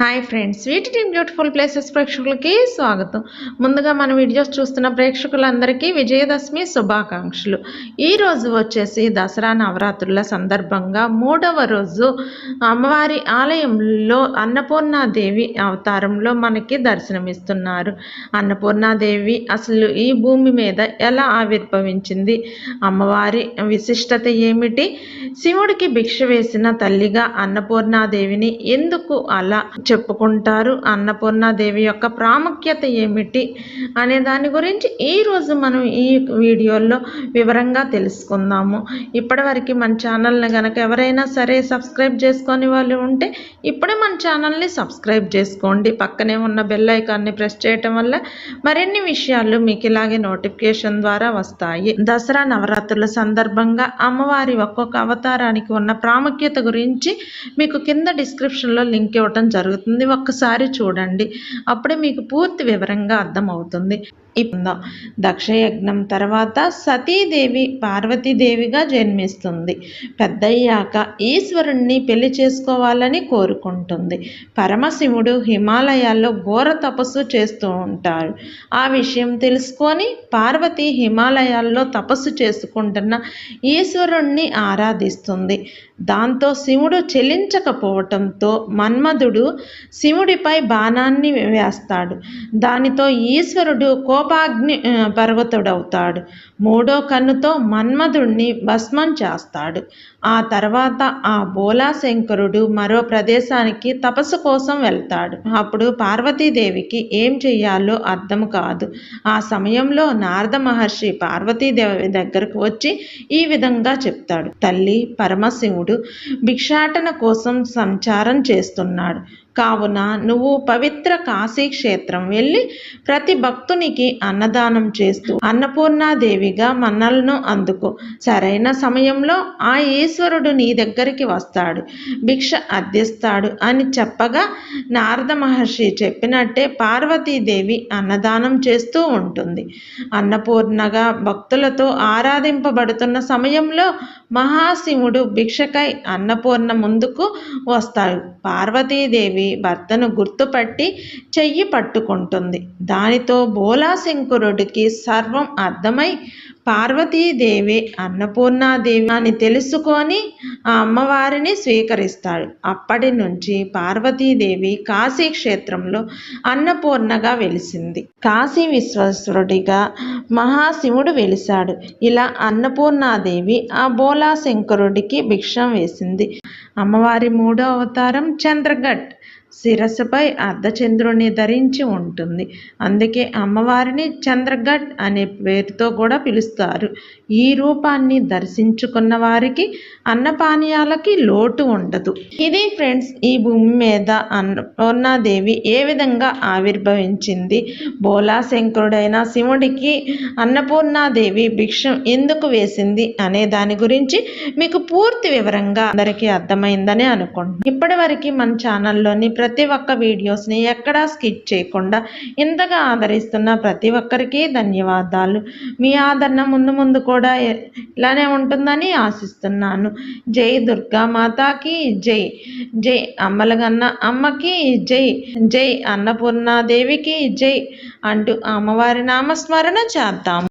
Hi friends వీటి team beautiful places ప్రేక్షకులకి స్వాగతం. ముందుగా మన వీడియోస్ చూస్తున్న ప్రేక్షకులందరికీ విజయదశమి శుభాకాంక్షలు. ఈరోజు వచ్చేసి దసరా నవరాత్రుల సందర్భంగా మూడవ రోజు అమ్మవారి ఆలయంలో అన్నపూర్ణాదేవి అవతారంలో మనకి దర్శనమిస్తున్నారు. అన్నపూర్ణాదేవి అసలు ఈ భూమి మీద ఎలా ఆవిర్భవించింది? అమ్మవారి విశిష్టత ఏమిటి? శివుడికి భిక్ష వేసిన తల్లిగా అన్నపూర్ణాదేవిని ఎందుకు అలా చెప్పుకుంటారు అన్నపూర్ణాదేవి యొక్క ప్రాముఖ్యత ఏమిటి అనే దాని గురించి ఈరోజు మనం ఈ వీడియోలో వివరంగా తెలుసుకుందాము. ఇప్పటివరకు మన ఛానల్ని కనుక ఎవరైనా సరే సబ్స్క్రైబ్ చేసుకొని వాళ్ళు ఉంటే ఇప్పుడే మన ఛానల్ని సబ్స్క్రైబ్ చేసుకోండి. పక్కనే ఉన్న బెల్ ఐకాన్ని ప్రెస్ చేయటం వల్ల మరిన్ని విషయాలు మీకు ఇలాగే నోటిఫికేషన్ ద్వారా వస్తాయి. దసరా నవరాత్రుల సందర్భంగా అమ్మవారి ఒక్కొక్క అవతారానికి ఉన్న ప్రాముఖ్యత గురించి మీకు కింద డిస్క్రిప్షన్లో లింక్ ఇవ్వటం జరుగుతుంది. ఒక్కసారి చూడండి. అప్పుడే మీకు పూర్తి వివరంగా అర్థమవుతుంది. ఇప్పుడు దక్షయజ్ఞం తర్వాత సతీదేవి పార్వతీదేవిగా జన్మిస్తుంది. పెద్దయ్యాక ఈశ్వరుణ్ణి పెళ్ళి చేసుకోవాలని కోరుకుంటుంది. పరమశివుడు హిమాలయాల్లో ఘోర తపస్సు చేస్తూ ఉంటారు ఆ విషయం తెలుసుకొని పార్వతి హిమాలయాల్లో తపస్సు చేసుకుంటున్న ఈశ్వరుణ్ణి ఆరాధిస్తుంది. దాంతో శివుడు చెలించకపోవటంతో మన్మధుడు శివుడిపై బాణాన్ని వేస్తాడు. దానితో ఈశ్వరుడు కోప కోపాగ్ని పర్వతుడవుతాడు. మూడో కన్నుతో మన్మధుణ్ణి భస్మం చేస్తాడు. ఆ తర్వాత ఆ బోలాశంకరుడు మరో ప్రదేశానికి తపస్సు కోసం వెళ్తాడు. అప్పుడు పార్వతీదేవికి ఏం చెయ్యాలో అర్థం కాదు. ఆ సమయంలో నారద మహర్షి పార్వతీదేవి దగ్గరకు వచ్చి ఈ విధంగా చెప్తాడు. తల్లి పరమశివుడు భిక్షాటన కోసం సంచారం చేస్తున్నాడు. కావున నువ్వు పవిత్ర కాశీ క్షేత్రం వెళ్ళి ప్రతి భక్తునికి అన్నదానం చేస్తూ అన్నపూర్ణాదేవిగా మన్నలను అందుకో. సరైన సమయంలో ఆ ఈశ్వరుడు నీ దగ్గరికి వస్తాడు. భిక్ష అర్థిస్తాడు అని చెప్పగా నారద మహర్షి చెప్పినట్టే పార్వతీదేవి అన్నదానం చేస్తూ ఉంటుంది. అన్నపూర్ణగా భక్తులతో ఆరాధింపబడుతున్న సమయంలో మహాశివుడు భిక్షకై అన్నపూర్ణ ముందుకు వస్తాడు. పార్వతీదేవి భర్తను గుర్తుపట్టి చెయ్యి పట్టుకుంటుంది. దానితో బోలాశంకరుడికి సర్వం అర్థమై పార్వతీదేవి అన్నపూర్ణాదేవి అని తెలుసుకొని ఆ అమ్మవారిని స్వీకరిస్తాడు. అప్పటి నుంచి పార్వతీదేవి కాశీ క్షేత్రంలో అన్నపూర్ణగా వెలిసింది. కాశీ విశ్వేశ్వరుడిగా మహాశివుడు వెలిశాడు. ఇలా అన్నపూర్ణాదేవి ఆ బోలాశంకరుడికి భిక్షం వేసింది. అమ్మవారి మూడో అవతారం చంద్రఘట్. శిరస్సుపై అర్ధచంద్రుణ్ణి ధరించి ఉంటుంది. అందుకే అమ్మవారిని చంద్రఘట్ అనే పేరుతో కూడా పిలుస్తారు. ఈ రూపాన్ని దర్శించుకున్న వారికి అన్నపానీయాలకి లోటు ఉండదు. ఇది ఫ్రెండ్స్ ఈ భూమి మీద అన్నపూర్ణాదేవి ఏ విధంగా ఆవిర్భవించింది? బోలాశంకరుడైన శివుడికి అన్నపూర్ణాదేవి భిక్షం ఎందుకు వేసింది అనే దాని గురించి మీకు పూర్తి వివరంగా అందరికీ అర్థమైందని అనుకోండి ఇప్పటివరకు మన ఛానల్లోని ప్రతి ఒక్క వీడియోస్ని ఎక్కడా స్కిప్ చేయకుండా ఇంతగా ఆదరిస్తున్న ప్రతి ఒక్కరికి ధన్యవాదాలు. మీ ఆదరణ ముందు ముందు కూడా ఇలానే ఉంటుందని ఆశిస్తున్నాను. జై దుర్గా మాతాకి జై. జై అమ్మలగన్న అమ్మకి జై. జై అన్నపూర్ణాదేవికి జై. అంటూ అమ్మవారి నామస్మరణ చేద్దాం.